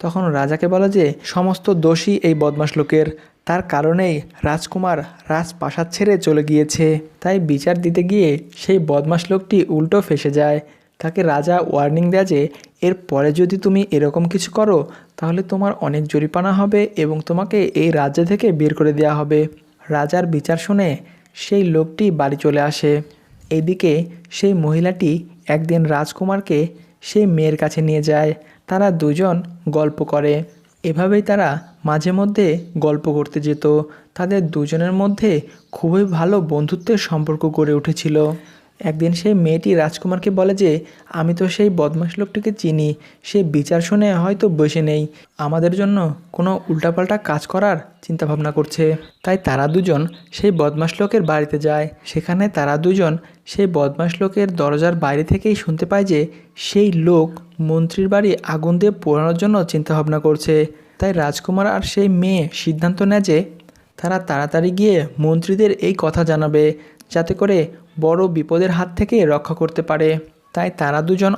তখন রাজাকে বলে যে, সমস্ত দোষী এই বদমাশ লোকের। তার কারণেই রাজকুমার রাজপ্রাসাদ ছেড়ে চলে গিয়েছে। তাই বিচার দিতে গিয়ে সেই বদমাশ লোকটি উল্টো ফেসে যায়। তাকে রাজা ওয়ার্নিং দেয় যে এর পরে যদি তুমি এরকম কিছু করো, তাহলে তোমার অনেক জরিপানা হবে এবং তোমাকে এই রাজ্য থেকে বের করে দেওয়া হবে রাজার বিচার শুনে সেই লোকটি বাড়ি চলে আসে। এদিকে সেই মহিলাটি একদিন রাজকুমারকে সেই মেয়ের কাছে নিয়ে যায়। তারা দুজন গল্প করে। এভাবেই তারা মাঝে মধ্যে গল্প করতে যেত। তাদের দুজনের মধ্যে খুবই ভালো বন্ধুত্বের সম্পর্ক গড়ে উঠেছিল। একদিন সেই মেয়েটি রাজকুমারকে বলে যে, আমি তো সেই বদমাশ লোকটিকে চিনি, সে বিচার শুনে হয়তো বসে নেই। আমাদের জন্য কোনো উল্টাপাল্টা কাজ করার চিন্তাভাবনা করছে। তাই তারা দুজন সেই বদমাশ লোকের বাড়িতে যায়। সেখানে তারা দুজন সেই বদমাশ লোকের দরজার বাইরে থেকেই শুনতে পায় যে, সেই লোক মন্ত্রীর বাড়ি আগুন দিয়ে পোড়ানোর জন্য চিন্তাভাবনা করছে। তাই রাজকুমার আর সেই মেয়ে সিদ্ধান্ত নেয় যে, তারা তাড়াতাড়ি গিয়ে মন্ত্রীদের এই কথা জানাবে। যাতে করে বড় বিপদের হাত থেকে রক্ষা করতে পারে। তাই তারা দুজন